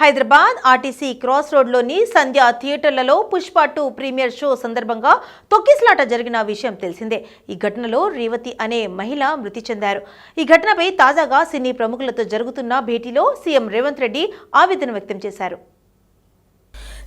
Hyderabad RTC cross రోడ్లోని సంధ్య థియేటర్లలో Pushpa two premiere show సందర్భంగా తొక్కిసలాట జరిగిన విషయం తెలిసిందే. ఈ ఘటనలో రేవతి అనే మహిళ మృతి చెందారు. ఈ ఘటనపై తాజాగా సినీ ప్రముఖులతో జరుగుతున్న భేటీలో సీఎం రేవంత్ రెడ్డి ఆవేదన వ్యక్తం చేశారు.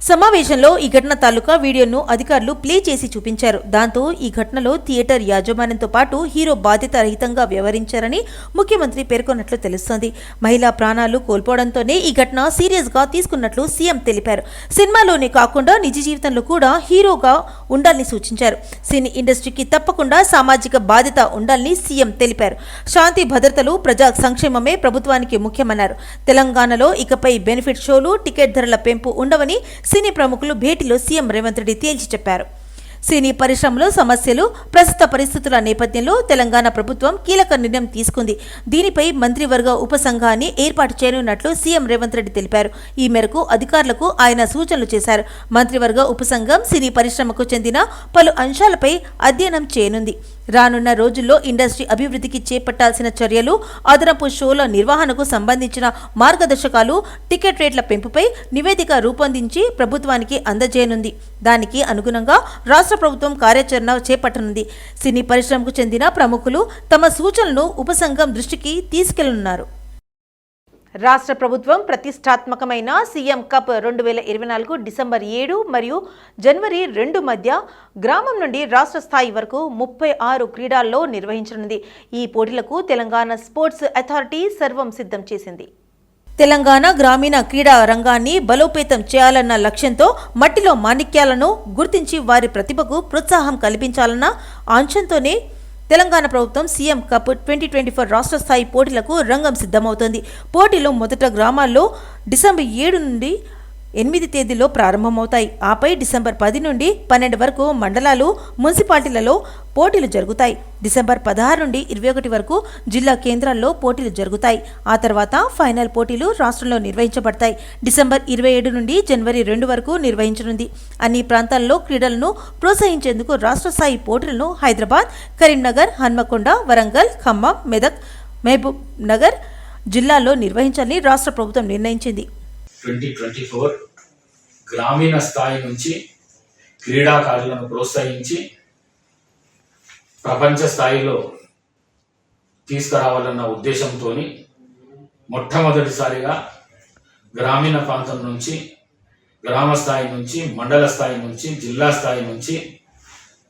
సమావేశంలో ఈ ఘటన తాలూకా వీడియోను అధికారులు ప్లే చేసి చూపించారు. దాంతో ఈ ఘటనలో థియేటర్ యాజమాన్యంతో పాటు హీరో బాధ్యత రహితంగా వ్యవహరించారని ముఖ్యమంత్రి పేర్కొన్నట్లు తెలుస్తోంది. మహిళా ప్రాణాలు కోల్పోవడంతోనే ఈ ఘటన సీరియస్గా తీసుకున్నట్లు సీఎం తెలిపారు. సినిమాలోనే కాకుండా నిజ జీవితంలో కూడా హీరోగా ఉండాలని సూచించారు. సినీ ఇండస్ట్రీకి తప్పకుండా సామాజిక బాధ్యత ఉండాలని సీఎం తెలిపారు. శాంతి భద్రతలు ప్రజా సంక్షేమమే ప్రభుత్వానికి ముఖ్యమన్నారు. తెలంగాణలో ఇకపై బెనిఫిట్ షోలు టికెట్ ధరల పెంపు ఉండవని సినీ ప్రముఖులు భేటీలో సీఎం రేవంత్ రెడ్డి తేల్చి చెప్పారు. సినీ పరిశ్రమలో సమస్యలు ప్రస్తుత పరిస్థితుల నేపథ్యంలో తెలంగాణ ప్రభుత్వం కీలక నిర్ణయం తీసుకుంది. దీనిపై మంత్రివర్గ ఉపసంఘాన్ని ఏర్పాటు చేయనున్నట్లు సీఎం రేవంత్ రెడ్డి తెలిపారు. ఈ మేరకు అధికారులకు ఆయన సూచనలు చేశారు. మంత్రివర్గ ఉపసంఘం సినీ పరిశ్రమకు చెందిన పలు అంశాలపై అధ్యయనం చేయనుంది. రానున్న రోజుల్లో ఇండస్ట్రీ అభివృద్ధికి చేపట్టాల్సిన చర్యలు అదనపు షోల నిర్వహణకు సంబంధించిన మార్గదర్శకాలు టికెట్ రేట్ల పెంపుపై నివేదిక రూపొందించి ప్రభుత్వానికి అందజేయనుంది. దానికి అనుగుణంగా రాష్ట్ర ప్రభుత్వం కార్యాచరణ చేపట్టనుంది. సినీ పరిశ్రమకు చెందిన ప్రముఖులు తమ సూచనలను ఉపసంఘం దృష్టికి తీసుకెళ్ళనున్నారు. రాష్ట్ర ప్రభుత్వం ప్రతిష్టాత్మకమైన సీఎం కప్ రెండు వేల ఇరవై నాలుగు డిసెంబర్ ఏడు మరియు జనవరి రెండు మధ్య గ్రామం నుండి రాష్ట్ర స్థాయి వరకు ముప్పై ఆరు క్రీడల్లో నిర్వహించనుంది. ఈ పోటీలకు తెలంగాణ స్పోర్ట్స్ అథారిటీ సర్వం సిద్ధం చేసింది. తెలంగాణ గ్రామీణ క్రీడా రంగాన్ని బలోపేతం చేయాలన్న లక్ష్యంతో మట్టిలో మాణిక్యాలను గుర్తించి వారి ప్రతిభకు ప్రోత్సాహం కల్పించాలన్న ఆంక్షంతోనే తెలంగాణ ప్రభుత్వం CM cup twenty twenty four రాష్ట్ర స్థాయి పోటీలకు రంగం సిద్ధమవుతోంది. పోటీలో మొదట గ్రామాల్లో డిసెంబర్ ఏడు నుండి ఎనిమిది తేదీలో ప్రారంభమవుతాయి. ఆపై డిసెంబర్ పది నుండి పన్నెండు వరకు మండలాలు మున్సిపాలిటీలలో పోటీలు జరుగుతాయి. డిసెంబర్ పదహారు నుండి ఇరవై ఒకటి వరకు జిల్లా కేంద్రాల్లో పోటీలు జరుగుతాయి. ఆ తర్వాత ఫైనల్ పోటీలు రాష్ట్రంలో నిర్వహించబడతాయి. డిసెంబర్ ఇరవై ఏడు నుండి జనవరి రెండు వరకు నిర్వహించనుంది. అన్ని ప్రాంతాల్లో క్రీడలను ప్రోత్సహించేందుకు రాష్ట్ర స్థాయి పోటీలను హైదరాబాద్ కరీంనగర్ హన్మకొండ వరంగల్ ఖమ్మం మెదక్ మహబూబ్ నగర్ జిల్లాల్లో నిర్వహించాలని రాష్ట్ర ప్రభుత్వం నిర్ణయించింది. ట్వంటీ ట్వంటీ ఫోర్ గ్రామీణ స్థాయి నుంచి క్రీడాకారులను ప్రోత్సహించి ప్రపంచ స్థాయిలో తీసుకురావాలన్న ఉద్దేశంతో మొట్టమొదటిసారిగా గ్రామీణ ప్రాంతం నుంచి గ్రామ స్థాయి నుంచి మండల స్థాయి నుంచి జిల్లా స్థాయి నుంచి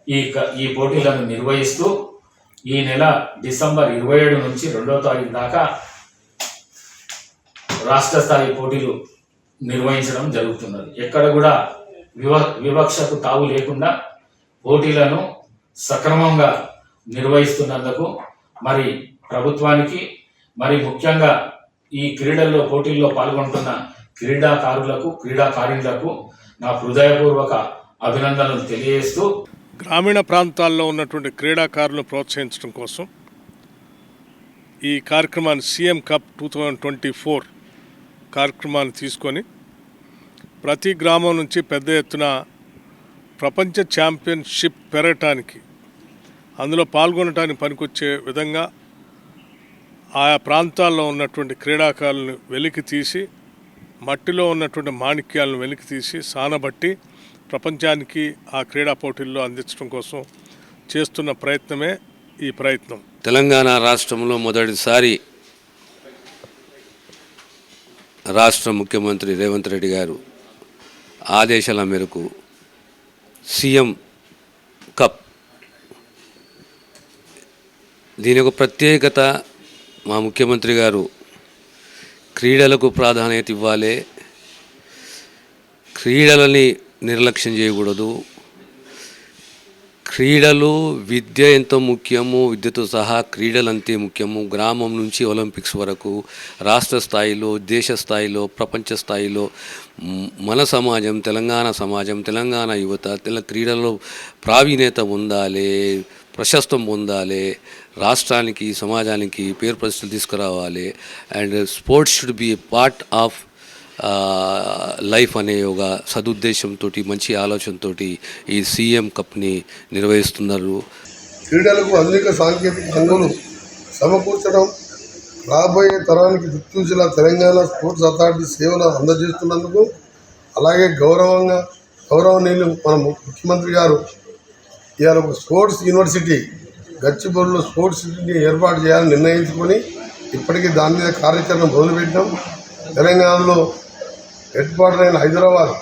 ఈ క- ఈ పోటీలను నిర్వహిస్తూ ఈ నెల డిసెంబర్ ఇరవై ఏడు నుంచి రెండో తారీఖు దాకా రాష్ట్ర స్థాయి పోటీలు నిర్వహించడం జరుగుతున్నది. ఎక్కడ కూడా వివ వివక్షకు తావు లేకుండా పోటీలను సక్రమంగా నిర్వహిస్తున్నందుకు మరి ప్రభుత్వానికి మరి ముఖ్యంగా ఈ క్రీడల్లో పోటీల్లో పాల్గొంటున్న క్రీడాకారులకు క్రీడాకారులకు నా హృదయపూర్వక అభినందనలు తెలియజేస్తూ గ్రామీణ ప్రాంతాల్లో ఉన్నటువంటి క్రీడాకారులను ప్రోత్సహించడం కోసం ఈ కార్యక్రమాన్ని CM cup two thousand twenty four కార్యక్రమాన్ని తీసుకొని ప్రతి గ్రామం నుంచి పెద్ద ఎత్తున ప్రపంచ ఛాంపియన్షిప్ పెరగటానికి అందులో పాల్గొనటానికి పనికొచ్చే విధంగా ఆయా ప్రాంతాల్లో ఉన్నటువంటి క్రీడాకారులను వెలికి తీసి మట్టిలో ఉన్నటువంటి మాణిక్యాలను వెలికి తీసి సానబట్టి ప్రపంచానికి ఆ క్రీడా పోటీల్లో అందించడం కోసం చేస్తున్న ప్రయత్నమే ఈ ప్రయత్నం. తెలంగాణ రాష్ట్రంలో మొదటిసారి రాష్ట్ర ముఖ్యమంత్రి రేవంత్ రెడ్డి గారు ఆదేశాల మేరకు సీఎం కప్. దీని యొక్క ప్రత్యేకత మా ముఖ్యమంత్రి గారు క్రీడలకు ప్రాధాన్యత ఇవ్వాలి. క్రీడలని నిర్లక్ష్యం చేయకూడదు. క్రీడలు విద్య ఎంత ముఖ్యము విద్యతో సహా క్రీడలు అంతే ముఖ్యము. గ్రామం నుంచి ఒలింపిక్స్ వరకు రాష్ట్ర స్థాయిలో దేశ స్థాయిలో ప్రపంచ స్థాయిలో మన సమాజం తెలంగాణ సమాజం తెలంగాణ యువత తెల క్రీడల్లో ప్రావీణ్యత పొందాలి ప్రశస్తం పొందాలి రాష్ట్రానికి సమాజానికి పేరు ప్రతిష్టలు తీసుకురావాలి. And sports should be part of life అనే ఒక సదుద్దేశంతో మంచి ఆలోచనతో ఈ సీఎం కప్ని నిర్వహిస్తున్నారు. క్రీడలకు అనేక సాంకేతిక రంగులు సమకూర్చడం రాబోయే తరానికి దిక్సూచిలా తెలంగాణ స్పోర్ట్స్ అథారిటీ సేవలు అందజేస్తున్నందుకు అలాగే గౌరవంగా గౌరవనీయులు మన ముఖ్యమంత్రి గారు ఇవాళ ఒక స్పోర్ట్స్ యూనివర్సిటీ గచ్చిబౌలిలో స్పోర్ట్స్ సిటీని ఏర్పాటు చేయాలని నిర్ణయించుకొని ఇప్పటికీ దాని మీద కార్యాచరణ మొదలుపెట్టాం. తెలంగాణలో హెడ్ క్వార్టర్ అయిన హైదరాబాద్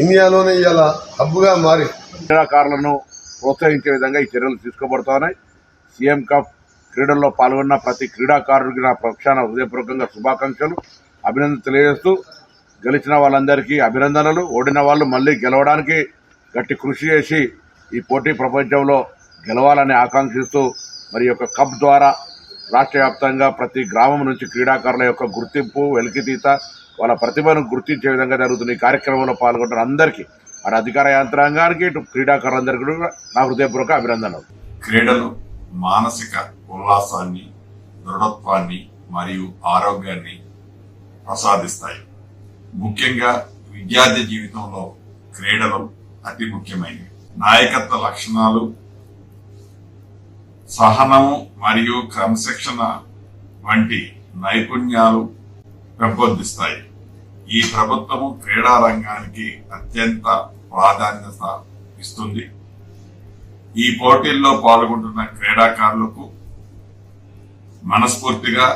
ఇండియాలోనే ఇవాళ హబ్గా మారి క్రీడాకారులను ప్రోత్సహించే విధంగా ఈ చర్యలు తీసుకోబడుతున్నాయి. సీఎం కప్ క్రీడల్లో పాల్గొన్న ప్రతి క్రీడాకారుడికి నా పక్షాన హృదయపూర్వకంగా శుభాకాంక్షలు. అభినందన తెలియజేస్తూ గెలిచిన వాళ్ళందరికీ అభినందనలు. ఓడిన వాళ్ళు మళ్ళీ గెలవడానికి గట్టి కృషి చేసి ఈ పోటీ ప్రపంచంలో గెలవాలని ఆకాంక్షిస్తూ మరి యొక్క కప్ ద్వారా రాష్ట్ర వ్యాప్తంగా ప్రతి గ్రామం నుంచి క్రీడాకారుల యొక్క గుర్తింపు వెలికితీత వాళ్ళ ప్రతిభను గుర్తించే విధంగా జరుగుతున్న ఈ కార్యక్రమంలో పాల్గొంటున్న అందరికీ అటు అధికార యంత్రాంగానికి ఇటు క్రీడాకారులందరికీ కూడా నా హృదయపూర్వక అభినందనలు. క్రీడలు మానసిక ఉల్లాసాన్ని దృఢత్వాన్ని మరియు ఆరోగ్యాన్ని ప్రసాదిస్తాయి. ముఖ్యంగా విద్యార్థి జీవితంలో క్రీడలు అతి ముఖ్యమైనవి. నాయకత్వ లక్షణాలు సహనము మరియు క్రమశిక్షణ వంటి నైపుణ్యాలు పెంపొందిస్తాయి. ఈ ప్రభుత్వము క్రీడా రంగానికి అత్యంత ప్రాధాన్యత ఇస్తుంది. ఈ పోటీల్లో పాల్గొంటున్న క్రీడాకారులకు మనస్ఫూర్తిగా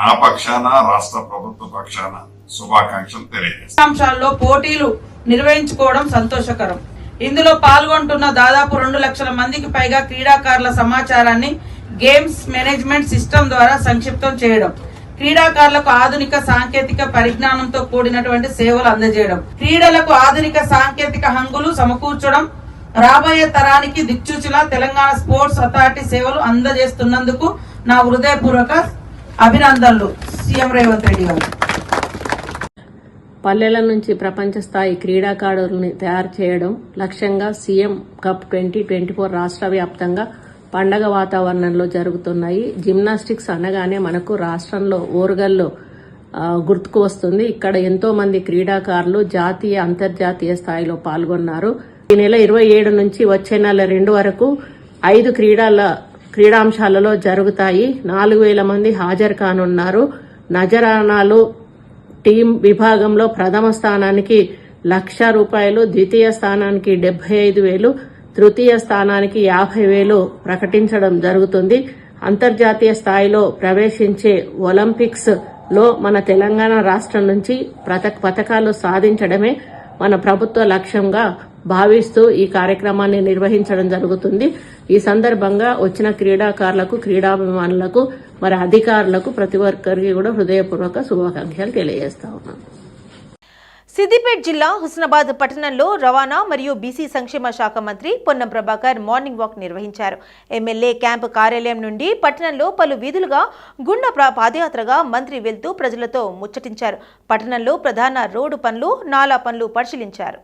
నా పక్షాన రాష్ట్ర ప్రభుత్వ పక్షాన శుభాకాంక్షలు తెలియజేస్తాంశాల్లో పోటీలు నిర్వహించుకోవడం సంతోషకరం. ఇందులో పాల్గొంటున్న దాదాపు రెండు లక్షల మందికి పైగా క్రీడాకారుల సమాచారాన్ని గేమ్స్ మేనేజ్మెంట్ సిస్టమ్ ద్వారా సంక్షిప్తం చేయడం. క్రీడాకారులకు ఆధునిక సాంకేతిక పరిజ్ఞానంతో కూడినటువంటి సేవలు అందజేయడం. క్రీడలకు ఆధునిక సాంకేతిక హంగులు సమకూర్చడం రాబోయే తరానికి దిక్చూచిలా తెలంగాణ స్పోర్ట్స్ అథారిటీ సేవలు అందజేస్తున్నందుకు నా హృదయపూర్వక అభినందనలు. సీఎం రేవంత్ రెడ్డి గారు. పల్లెల నుంచి ప్రపంచ స్థాయి క్రీడాకారుల్ని తయారు చేయడం లక్ష్యంగా CM cup twenty twenty four రాష్ట్ర వ్యాప్తంగా పండగ వాతావరణంలో జరుగుతున్నాయి. జిమ్నాస్టిక్స్ అనగానే మనకు రాష్ట్రంలో ఓరుగల్లో గుర్తుకు వస్తుంది. ఇక్కడ ఎంతో మంది క్రీడాకారులు జాతీయ అంతర్జాతీయ స్థాయిలో పాల్గొన్నారు. ఈ నెల ఇరవై ఏడు నుంచి వచ్చే నెల రెండు వరకు ఐదు క్రీడల క్రీడాంశాలలో జరుగుతాయి. నాలుగు వేల మంది హాజరు కానున్నారు. నజరానాలు టీం విభాగంలో ప్రథమ స్థానానికి లక్ష రూపాయలు ద్వితీయ స్థానానికి డెబ్బై ఐదు వేలు తృతీయ స్థానానికి యాభై వేలు ప్రకటించడం జరుగుతుంది. అంతర్జాతీయ స్థాయిలో ప్రవేశించే ఒలింపిక్స్లో మన తెలంగాణ రాష్ట్రం నుంచి పథకాలు సాధించడమే మన ప్రభుత్వ లక్ష్యంగా భావిస్తూ ఈ కార్యక్రమాన్ని నిర్వహించడం జరుగుతుంది. ఈ సందర్భంగా వచ్చిన క్రీడాకారులకు క్రీడాభిమానులకు మరి అధికారులకు ప్రతి ఒక్కరికి కూడా హృదయపూర్వక శుభాకాంక్షలు తెలియజేస్తా ఉన్నాను. సిద్దిపేట జిల్లా హుస్నాబాద్ పట్టణంలో రవాణా మరియు బీసీ సంక్షేమ శాఖ మంత్రి పొన్నం ప్రభాకర్ మార్నింగ్ వాక్ నిర్వహించారు. ఎమ్మెల్యే క్యాంప్ కార్యాలయం నుండి పట్టణంలో పలు వీధులుగా గుండె పాదయాత్రగా మంత్రి వెళ్తూ ప్రజలతో ముచ్చటించారు. పట్టణంలో ప్రధాన రోడ్డు పనులు నాలా పనులు పరిశీలించారు.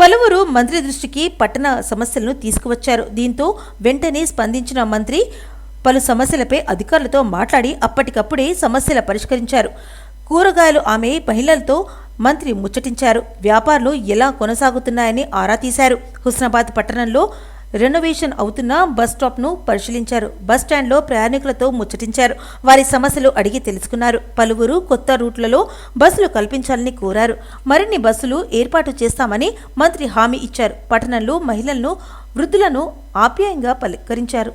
పలువురు మంత్రి దృష్టికి పట్టణ సమస్యలను తీసుకువచ్చారు. దీంతో వెంటనే స్పందించిన మంత్రి పలు సమస్యలపై అధికారులతో మాట్లాడి అప్పటికప్పుడే సమస్యల పరిష్కరించారు. కూరగాయలు ఆమె మహిళలతో మంత్రి ముచ్చటించారు. వ్యాపారాలు ఎలా కొనసాగుతున్నాయని ఆరా తీశారు. హుస్నాబాద్ పట్టణంలో రెనోవేషన్ అవుతున్న బస్ స్టాప్ను పరిశీలించారు. బస్ స్టాండ్లో ప్రయాణికులతో ముచ్చటించారు. వారి సమస్యలు అడిగి తెలుసుకున్నారు. పలువురు కొత్త రూట్లలో బస్సులు కల్పించాలని కోరారు. మరిన్ని బస్సులు ఏర్పాటు చేస్తామని మంత్రి హామీ ఇచ్చారు. పట్టణంలో మహిళలను వృద్ధులను ఆప్యాయంగా పలకరించారు.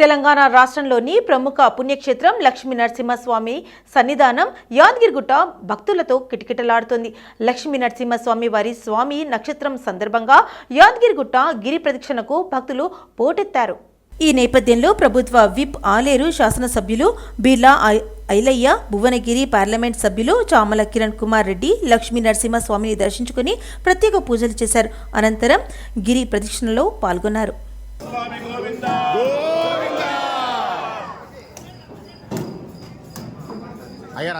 తెలంగాణ రాష్ట్రంలోని ప్రముఖ పుణ్యక్షేత్రం లక్ష్మీ నరసింహస్వామి సన్నిధానం యాదగిరిగుట్ట భక్తులతో కిటకిటలాడుతోంది. లక్ష్మీ నరసింహస్వామి వారి స్వామి నక్షత్రం సందర్భంగా యాదగిరిగుట్ట గిరి ప్రదక్షిణకు భక్తులు పోటెత్తారు. ఈ నేపథ్యంలో ప్రభుత్వ విప్ ఆలేరు శాసనసభ్యులు బిర్లా ఐలయ్య భువనగిరి పార్లమెంట్ సభ్యులు చామల కిరణ్ కుమార్ రెడ్డి లక్ష్మీ నరసింహస్వామిని దర్శించుకుని ప్రత్యేక పూజలు చేశారు. అనంతరం గిరి ప్రదక్షిణలో పాల్గొన్నారు. అయ్యారు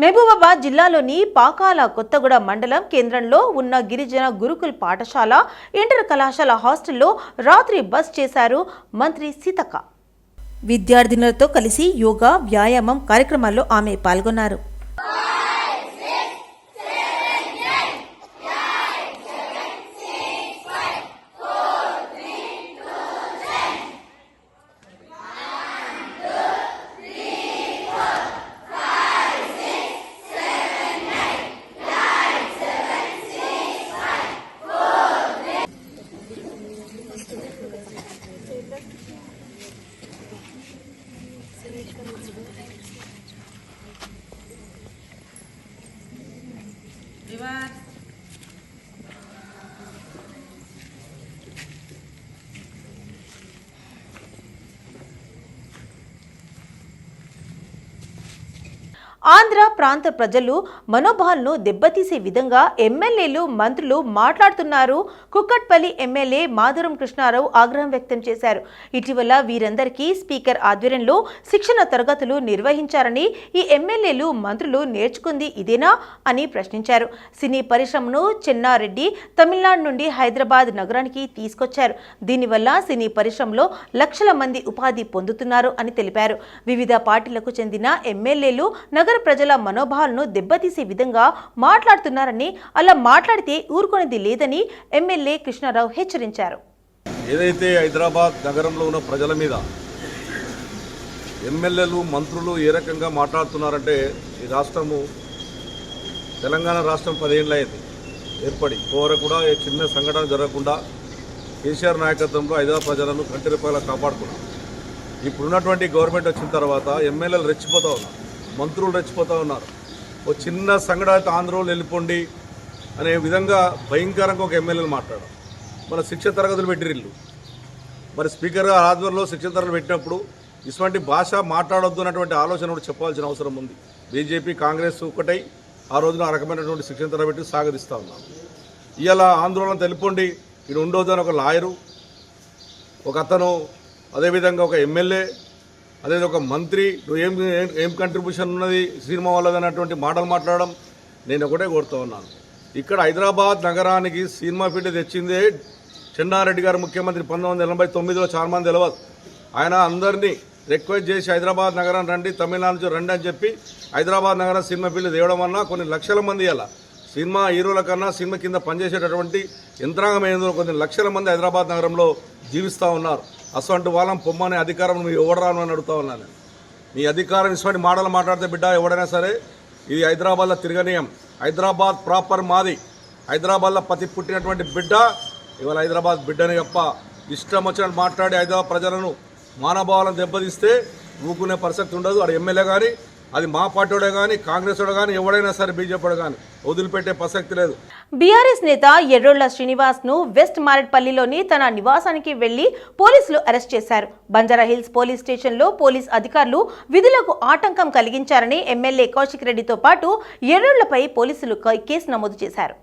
మహబూబాబాద్ జిల్లాలోని పాకాల కొత్తగూడ మండలం కేంద్రంలో ఉన్న గిరిజన గురుకుల్ పాఠశాల ఇంటర్ కళాశాల హాస్టల్లో రాత్రి బస్ చేశారు మంత్రి సీతక్క. విద్యార్థినులతో కలిసి యోగా వ్యాయామం కార్యక్రమాల్లో ఆమె పాల్గొన్నారు. Thank you. ఆంధ్ర ప్రాంత ప్రజలు మనోభావాలను దెబ్బతీసే విధంగా ఎమ్మెల్యేలు మంత్రులు మాట్లాడుతున్నారు. కుక్కట్పల్లి ఎమ్మెల్యే మాధురం కృష్ణారావు ఆగ్రహం వ్యక్తం చేశారు. ఇటీవల వీరందరికీ స్పీకర్ ఆధ్వర్యంలో శిక్షణ తరగతులు నిర్వహించారని ఈ ఎమ్మెల్యేలు మంత్రులు నేర్చుకుంది ఇదేనా అని ప్రశ్నించారు. సినీ పరిశ్రమను చెన్నారెడ్డి తమిళనాడు నుండి హైదరాబాద్ నగరానికి తీసుకొచ్చారు. దీనివల్ల సినీ పరిశ్రమలో లక్షల మంది ఉపాధి పొందుతున్నారు అని తెలిపారు. వివిధ పార్టీలకు చెందిన ఎమ్మెల్యేలు నగర ప్రజల మనోభావాలను దెబ్బతీసే విధంగా మాట్లాడుతున్నారని అలా మాట్లాడితే ఊరుకునేది లేదని ఎమ్మెల్యే కృష్ణారావు హెచ్చరించారు. ఏదైతే హైదరాబాద్ నగరంలో ఉన్న ప్రజల మీద ఎమ్మెల్యేలు మంత్రులు ఏ రకంగా మాట్లాడుతున్నారంటే ఈ రాష్ట్రము తెలంగాణ రాష్ట్రం పదేళ్ళు అయింది. ఏర్పడి కోర కూడా ఏ చిన్న సంఘటన జరగకుండా కేసీఆర్ నాయకత్వంలో హైదరాబాద్ ప్రజలను కంటి రూపాయలు కాపాడుకున్నాం. ఇప్పుడున్నటువంటి గవర్నమెంట్ వచ్చిన తర్వాత ఎమ్మెల్యేలు రెచ్చిపోతూ ఉన్నారు. మంత్రులు రెచ్చిపోతూ ఉన్నారు. ఓ చిన్న సంఘటన అయితే ఆంధ్రలో వెళ్ళిపోండి అనే విధంగా భయంకరంగా ఒక ఎమ్మెల్యేలు మాట్లాడారు. మన శిక్ష తరగతులు పెట్టిరిల్లు మరి స్పీకర్ గారు ఆధ్వర్యంలో శిక్షణ తరగతులు పెట్టినప్పుడు ఇటువంటి భాష మాట్లాడొద్దు అన్నటువంటి ఆలోచన కూడా చెప్పాల్సిన అవసరం ఉంది. బీజేపీ కాంగ్రెస్ ఒకటై ఆ రోజున ఆ రకమైనటువంటి శిక్షణ తరబెట్టి సాగరిస్తూ ఉన్నాం ఇవాళ ఆందోళన తెలిపండి ఇక్కడ ఉండొద్దు ఒక లాయరు ఒక అతను అదేవిధంగా ఒక ఎమ్మెల్యే అదే ఒక మంత్రి నువ్వు ఏం ఏం- కంట్రిబ్యూషన్ ఉన్నది సినిమా వాళ్ళది అన్నటువంటి మాటలు మాట్లాడడం నేను ఒకటే కోరుతూ ఉన్నాను. ఇక్కడ హైదరాబాద్ నగరానికి సినిమా ఫీల్డ్ తెచ్చిందే చెన్నారెడ్డి గారు ముఖ్యమంత్రి. పంతొమ్మిది వందల ఎనభై తొమ్మిదిలో చాలా మంది తెలియదు ఆయన అందరినీ రిక్వెస్ట్ చేసి హైదరాబాద్ నగరం రండి తమిళనాడు నుంచి రండి అని చెప్పి హైదరాబాద్ నగరం సినిమా ఫీల్డ్ తేవడం వల్ల కొన్ని లక్షల మంది అలా సినిమా హీరోల కన్నా సినిమా కింద పనిచేసేటటువంటి యంత్రాంగం ఏందో కొన్ని లక్షల మంది హైదరాబాద్ నగరంలో జీవిస్తూ ఉన్నారు. అసలు వాళ్ళం పొమ్మనే అధికారం నువ్వు ఎవడరాను అని అడుగుతా ఉన్నాను నేను. నీ అధికారం ఇటువంటి మాటలు మాట్లాడితే బిడ్డ ఎవడైనా సరే ఇది హైదరాబాద్లో తిరగనీయం. హైదరాబాద్ ప్రాపర్ మాది. హైదరాబాద్లో పతి పుట్టినటువంటి బిడ్డ ఇవాళ హైదరాబాద్ బిడ్డని తప్ప ఇష్టం వచ్చినట్టు మాట్లాడి హైదరాబాద్ ప్రజలను మానభావాలను దెబ్బతీస్తే ఊకునే పరిస్థితి ఉండదు. అక్కడ ఎమ్మెల్యే కానీ అది మా పార్టీడే కానీ కాంగ్రెస్ కానీ ఎవడైనా సరే బీజేపీ కానీ వదిలిపెట్టే ప్రసక్తి లేదు. బీఆర్ఎస్ నేత ఎర్రోళ్ళ శ్రీనివాస్ను వెస్ట్ మారేడ్పల్లిలోని తన నివాసానికి వెళ్ళి పోలీసులు అరెస్ట్ చేశారు. బంజారా హిల్స్ పోలీస్ స్టేషన్లో పోలీస్ అధికారులు విధులకు ఆటంకం కలిగించారని ఎమ్మెల్యే కౌశిక్ రెడ్డితో పాటు ఎర్రోళ్ళపై పోలీసులు కేసు నమోదు చేశారు.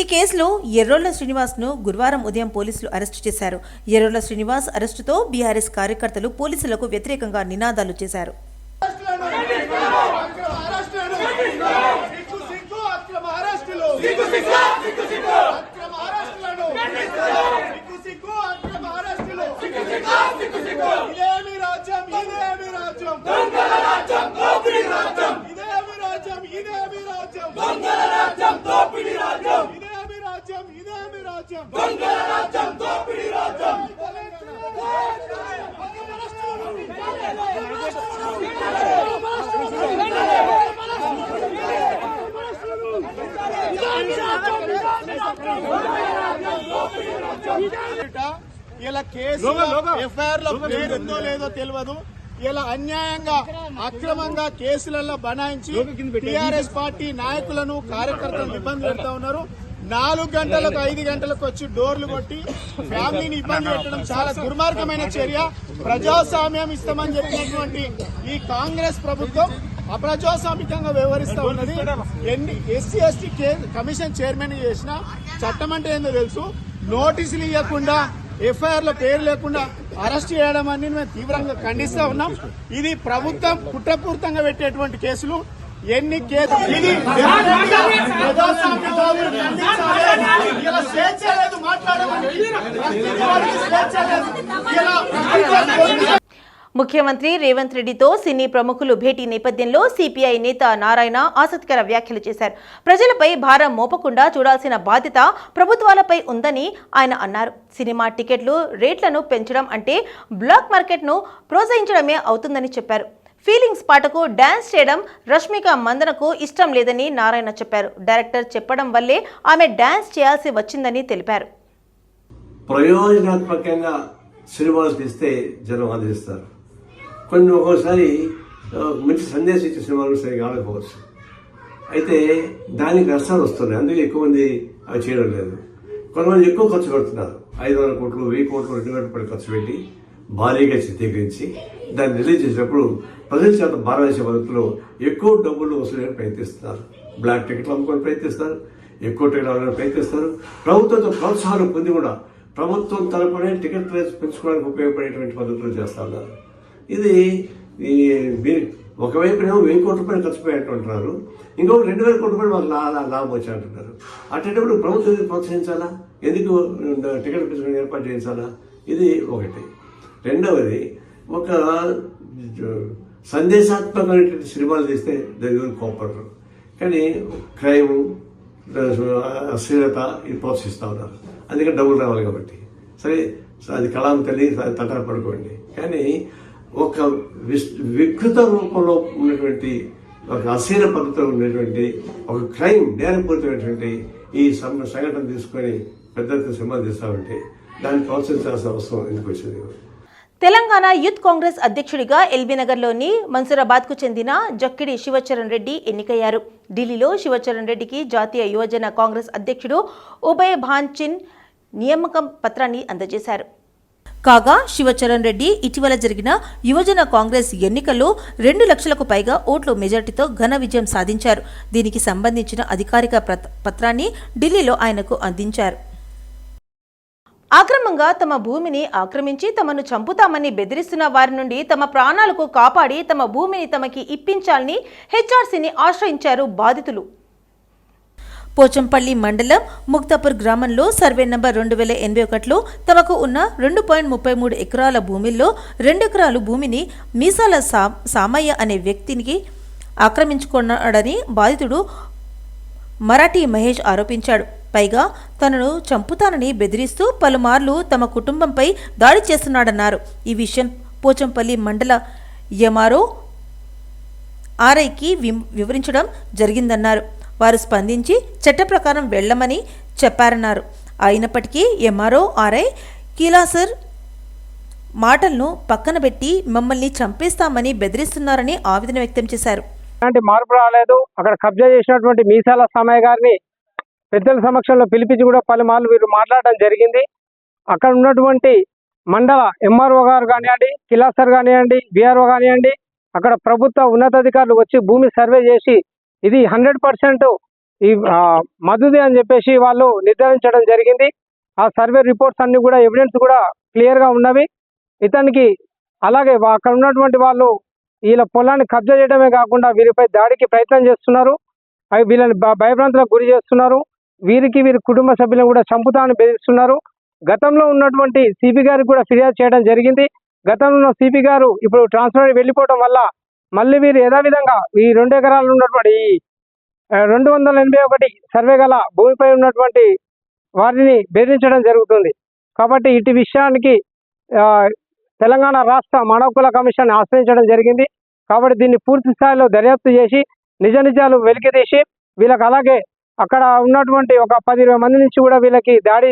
ఈ కేసులో ఎర్రోళ్ళ శ్రీనివాస్ను గురువారం ఉదయం పోలీసులు అరెస్టు చేశారు. ఎర్రోళ్ళ శ్రీనివాస్ అరెస్టుతో బీఆర్ఎస్ కార్యకర్తలు పోలీసులకు వ్యతిరేకంగా నినాదాలు చేశారు. ఇలా కేసు ఎఫ్ఐఆర్లో పేరుందో లేదో తెలియదు ఇలా అన్యాయంగా అక్రమంగా కేసులలో బనాయించి టిఆర్ఎస్ పార్టీ నాయకులను కార్యకర్తలను ఇబ్బంది పెడతా ఉన్నారు. నాలుగు గంటలకు ఐదు గంటలకు వచ్చి డోర్లు కొట్టి ఫ్యామిలీని ఇబ్బంది పెట్టడం చాలా దుర్మార్గమైన చర్య. ప్రజాస్వామ్యం ఇస్తామని చెప్పినటువంటి ఈ కాంగ్రెస్ ప్రభుత్వం అప్రజాస్వామికంగా వ్యవహరిస్తా ఉన్నది. ఎన్ని ఎస్సీ ఎస్టీ కమిషన్ చైర్మన్ చేసిన చట్టం అంటే ఏందో తెలుసు. నోటీసులు ఇవ్వకుండా ఎఫ్ఐఆర్లో పేరు లేకుండా అరెస్ట్ చేయడం అనేది మేము తీవ్రంగా ఖండిస్తూ ఉన్నాం. ఇది ప్రభుత్వం కుట్రపూర్తంగా పెట్టేటువంటి కేసులు. ఎన్ని కేసులు ఇది స్వేచ్ఛ లేదు ముఖ్యమంత్రి రేవంత్ రెడ్డితో సినీ ప్రముఖులు భేటీ నేపథ్యంలో సిపిఐ నేత నారాయణ ఆసక్తికర వ్యాఖ్యలు చేశారు. ప్రజలపై భారం మోపకుండా చూడాల్సిన బాధ్యత ప్రభుత్వాలపై ఉందని ఆయన అన్నారు. సినిమా టికెట్లు రేట్లను పెంచడం అంటే బ్లాక్ మార్కెట్ను ప్రోత్సహించడమే అవుతుందని చెప్పారు. ఫీలింగ్స్ పాటకు డ్యాన్స్ చేయడం రష్మిక మందనకు ఇష్టం లేదని నారాయణ చెప్పారు. డైరెక్టర్ చెప్పడం వల్లే ఆమె డ్యాన్స్ చేయాల్సి వచ్చిందని తెలిపారు. ప్రయోజనాత్మకంగా సినిమాలు తీస్తే జనం ఆదరిస్తారు. కొన్ని ఒక్కోసారి మంచి సందేశం ఇచ్చే సినిమాలు సరిగా ఆడకపోవచ్చు అయితే దానికి నష్టాలు వస్తున్నాయి. అందుకే ఎక్కువ మంది అవి చేయడం లేదు. కొంతమంది ఎక్కువ ఖర్చు పెడుతున్నారు. ఐదు వందల కోట్లు వెయ్యి కోట్లు రెండు వేల రూపాయలు ఖర్చు పెట్టి భారీగా చిత్రీకరించి దాన్ని రిలీజ్ చేసినప్పుడు ప్రజల చేత భారతదేశ వేసే పద్ధతిలో ఎక్కువ డబ్బులు వసూలు ప్రయత్నిస్తున్నారు. బ్లాక్ టికెట్లు అమ్ముకొని ప్రయత్నిస్తారు ఎక్కువ టికెట్ అవ్వాలని ప్రయత్నిస్తారు ప్రభుత్వంతో ప్రోత్సాహాలు పొంది కూడా ప్రభుత్వం తరపునే టికెట్ రేట్స్ పెంచుకోవడానికి ఉపయోగపడేటువంటి పద్ధతులు చేస్తున్నారు ఇది ఈ మీ- ఒకవైపునేమో వెయ్యి కోట్ల రూపాయలు ఖర్చు పెట్టంటున్నారు ఇంకొక రెండు వేల కోట్ల రూపాయలు మాకు లాభం వచ్చాయంటున్నారు అట్టేటప్పుడు ప్రభుత్వం ప్రోత్సహించాలా? ఎందుకు టికెట్ ఏర్పాటు చేయించాలా? ఇది ఒకటి. రెండవది ఒక సందేశాత్మకమైనటువంటి సినిమాలు తీస్తే దగ్గర కోపడరు కానీ క్రైమ్ అశ్లీలత ఇది ప్రోత్సహిస్తూ ఉన్నారు. అందుకని డబ్బులు రావాలి కాబట్టి. సరే అది కళాం తల్లి తటాపడుకోండి. కానీ ఒక వికృత రూపంలో ఉన్నటువంటి ఒక అశీల పద్ధతిలో ఉన్నటువంటి ఒక క్రైమ్ నేరపూరితమైనటువంటి ఈ సంఘటన తీసుకొని పెద్ద సంబంధిస్తామంటే దాన్ని ప్రోత్సహించాల్సిన అవసరం ఎందుకు వచ్చింది? తెలంగాణ యూత్ కాంగ్రెస్ అధ్యక్షుడిగా ఎల్బీనగర్లోని మన్సూరాబాద్కు చెందిన జక్కిడి శివచరణ్ రెడ్డి ఎన్నికయ్యారు. ఢిల్లీలో శివచరణ్ రెడ్డికి జాతీయ యువజన కాంగ్రెస్ అధ్యక్షుడు ఉభయ్ భాన్చిన్ నియామకం పత్రాన్ని అందజేశారు. కాగా శివచరణ్ రెడ్డి ఇటీవల జరిగిన యువజన కాంగ్రెస్ ఎన్నికల్లో రెండు లక్షలకు పైగా ఓట్లు మెజార్టీతో ఘన విజయం సాధించారు. దీనికి సంబంధించిన అధికారిక పత్రాన్ని ఢిల్లీలో ఆయనకు అందించారు. అక్రమంగా తమ భూమిని ఆక్రమించి తమను చంపుతామని బెదిరిస్తున్న వారి నుండి తమ ప్రాణాలకు కాపాడి తమ భూమిని తమకి ఇప్పించాలని హెచ్ఆర్సీని ఆశ్రయించారు బాధితులు. పోచంపల్లి మండలం ముక్తాపూర్ గ్రామంలో సర్వే నంబర్ రెండు వేల ఎనభై ఒకటిలో తమకు ఉన్న రెండు పాయింట్ ముప్పై మూడు ఎకరాల భూమిలో రెండు ఎకరాలు భూమిని మీసాల సా సామయ్య అనే వ్యక్తికి ఆక్రమించుకున్నాడని బాధితుడు మరాఠీ మహేష్ ఆరోపించాడు. పైగా తనను చంపుతానని బెదిరిస్తూ పలుమార్లు తమ కుటుంబంపై దాడి చేస్తున్నాడన్నారు. ఈ విషయం పోచంపల్లి మండల ఎమారో ఆర్ఐకి విం- వివరించడం జరిగిందన్నారు. వారు స్పందించి చట్ట ప్రకారం వెళ్ళమని చెప్పారన్నారు. అయినప్పటికీ ఎంఆర్ఓ ఆర్ఐ కీలాసర్ మాటలను పక్కన పెట్టి మమ్మల్ని చంపేస్తామని బెదిరిస్తున్నారని ఆవేదన వ్యక్తం చేశారు. ఎలాంటి మార్పు రాలేదు. అక్కడ కబ్జా చేసినటువంటి మీసాల సమయ గారిని పెద్దల సమక్షంలో పిలిపించి కూడా పలుమార్లు వీరు మాట్లాడడం జరిగింది. అక్కడ ఉన్నటువంటి మండల ఎంఆర్ఓ గారు కానివ్వండి కిలాసర్ కానివ్వండి బీఆర్ఓ కానివ్వండి అక్కడ ప్రభుత్వ ఉన్నతాధికారులు వచ్చి భూమి సర్వే చేసి ఇది హండ్రెడ్ పర్సెంట్ ఈ మధుదే అని చెప్పేసి వాళ్ళు నిర్ధారించడం జరిగింది. ఆ సర్వే రిపోర్ట్స్ అన్ని కూడా ఎవిడెన్స్ కూడా క్లియర్గా ఉన్నవి. ఇతనికి అలాగే అక్కడ ఉన్నటువంటి వాళ్ళు వీళ్ళ పొలాన్ని కబ్జా చేయడమే కాకుండా వీరిపై దాడికి ప్రయత్నం చేస్తున్నారు. అవి వీళ్ళని భ- భయభ్రాంతులకు గురి చేస్తున్నారు. వీరికి వీరి కుటుంబ సభ్యులను కూడా చంపుతామని బెదిరిస్తున్నారు. గతంలో ఉన్నటువంటి సిపి గారికి కూడా ఫిర్యాదు చేయడం జరిగింది. గతంలో ఉన్న సిపి గారు ఇప్పుడు ట్రాన్స్ఫర్ వెళ్ళిపోవడం వల్ల మళ్ళీ వీరు యథావిధంగా ఈ రెండు ఎకరాలు ఉన్నటువంటి రెండు వందల ఎనభై ఒకటి సర్వే గల భూమిపై ఉన్నటువంటి వారిని బెదిరించడం జరుగుతుంది. కాబట్టి ఇటు విషయానికి తెలంగాణ రాష్ట్ర మానవ హక్కుల కమిషన్ ఆశ్రయించడం జరిగింది. కాబట్టి దీన్ని పూర్తి స్థాయిలో దర్యాప్తు చేసి నిజ నిజాలు వెలికితీసి వీళ్ళకి అలాగే అక్కడ ఉన్నటువంటి ఒక పది ఇరవై మంది నుంచి కూడా వీళ్ళకి దాడి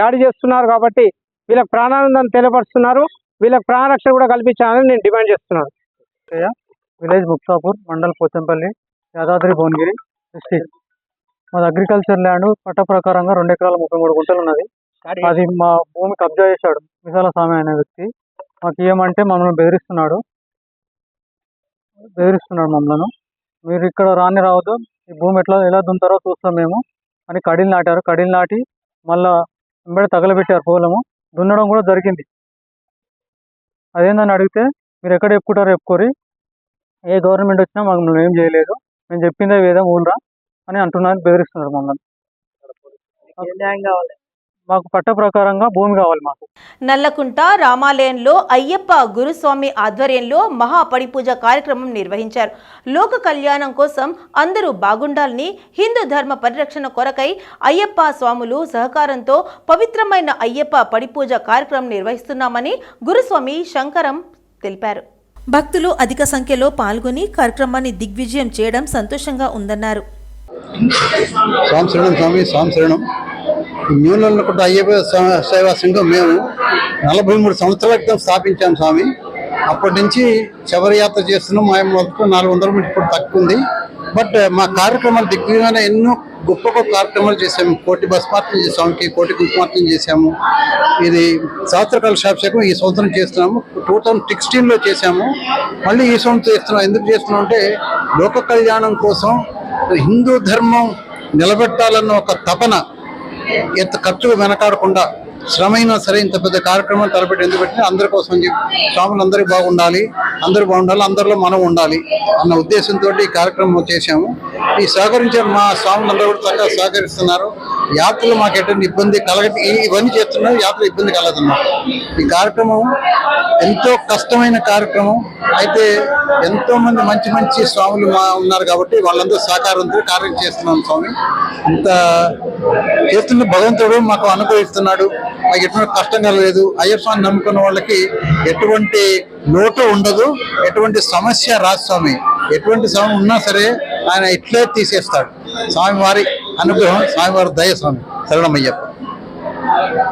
దాడి చేస్తున్నారు కాబట్టి వీళ్ళకి ప్రాణానందం తెలియపరుస్తున్నారు. వీళ్ళకి ప్రాణరక్షణ కూడా కల్పించాలని నేను డిమాండ్ చేస్తున్నాను. విలేజ్ ముక్తాపూర్ మండల్ పోచంపల్లి యాదాద్రి భువనగిరి డిస్టిక్ మాది అగ్రికల్చర్ ల్యాండ్ పట్ట ప్రకారంగా రెండు ఎకరాల ముప్పై మూడు గుంటలు ఉన్నది. అది మా భూమి కబ్జా చేశాడు. విశాల స్వామి అనే వ్యక్తి. మాకు ఏమంటే మమ్మల్ని బెదిరిస్తున్నాడు. బెదిరిస్తున్నాడు మమ్మల్ని. మీరు ఇక్కడ రాని రావద్దు. ఈ భూమి ఎట్లా ఎలా దున్నుతారో చూస్తాం మేము. అని కడీలు నాటారు. కడీలు నాటి మళ్ళా వెంబడి తగలబెట్టారు పొలము. దున్నడం కూడా జరిగింది. అదేందని అడిగితే మీరు ఎక్కడ చెప్పుకుంటారో చెప్పుకోరి ఏ గవర్నమెంట్ వచ్చినా మాకు నువ్వు ఏం చేయలేదు. మేము చెప్పిందే వేదం ఊళ్ళరా అని అంటున్నారు బెదిరిస్తున్నారు మమ్మల్ని. మాకు పట్ట ప్రకారంగా భూమి కావాలి మాకు. నల్లకుంట రామాలయంలో అయ్యప్ప గురుస్వామి ఆధ్వర్యంలో మహాపడిపూజ కార్యక్రమం నిర్వహించారు. లోక కళ్యాణం కోసం అందరూ బాగుండాలని హిందూ ధర్మ పరిరక్షణ కొరకై అయ్యప్ప స్వాములు సహకారంతో పవిత్రమైన అయ్యప్ప పడిపూజ కార్యక్రమం నిర్వహిస్తున్నామని గురుస్వామి శంకరం తెలిపారు. భక్తులు అధిక సంఖ్యలో పాల్గొని కార్యక్రమాన్ని దిగ్విజయం చేయడం సంతోషంగా ఉందన్నారు. స్వామి శరణం స్వామి స్వామి శరణం. న్యూనల్లుకుంట అయ్యప్ప సేవా సంఘం మేము నలభై మూడు సంవత్సరాల క్రితం స్థాపించాం స్వామి. అప్పటి నుంచి శబరయాత్ర చేస్తున్నాం. మా మొత్తం నాలుగు వందల మీటర్ ఇప్పుడు తక్కువ ఉంది. బట్ మా కార్యక్రమాలు దిగ్విజయమైన ఎన్నో గొప్ప గొప్ప కార్యక్రమాలు చేసాము కోటి భస్మార్చన చేసాము కోటి కుంకుమార్చన చేసాము ఇది సంవత్సరకాల శాభిషేకం ఈ సంవత్సరం చేస్తున్నాము. టూ థౌజండ్ సిక్స్టీన్లో చేసాము మళ్ళీ ఈ సంవత్సరం చేస్తున్నాం. ఎందుకు చేస్తున్నాం అంటే లోక కళ్యాణం కోసం హిందూ ధర్మం నిలబెట్టాలన్న ఒక తపన ఎంత ఖర్చులు వెనకాడకుండా శ్రమైనా సరే ఇంత పెద్ద కార్యక్రమం తలపెట్టి ఎందుకు పెట్టినా అందరి కోసం చెప్పి స్వాములు అందరికీ బాగుండాలి అందరూ బాగుండాలి అందరిలో మనం ఉండాలి అన్న ఉద్దేశంతో ఈ కార్యక్రమం చేశాము. ఈ సహకరించే మా స్వాములందరూ కూడా చక్కగా సహకరిస్తున్నారు. యాత్రలు మాకు ఎటువంటి ఇబ్బంది కలగ ఇవన్నీ చేస్తున్నాం యాత్ర ఇబ్బంది కలగదన్నమాట ఈ కార్యక్రమం ఎంతో కష్టమైన కార్యక్రమం. అయితే ఎంతో మంది మంచి మంచి స్వాములు మా ఉన్నారు కాబట్టి వాళ్ళందరూ సహకారంతో కార్యం చేస్తున్నాం స్వామి. ఇంత చేస్తున్న భగవంతుడు మాకు అనుభవిస్తున్నాడు మాకు ఎటువంటి కష్టం కలగలేదు. అయ్యప్పని నమ్ముకున్న వాళ్ళకి ఎటువంటి లోటు ఉండదు. ఎటువంటి సమస్య రాదు స్వామి. ఎటువంటి స్వామి ఉన్నా సరే ఆయన ఇట్లే తీసేస్తాడు. స్వామి వారి அனுகிரகம் சாமிவார தயசாமி சரணமையப்பன்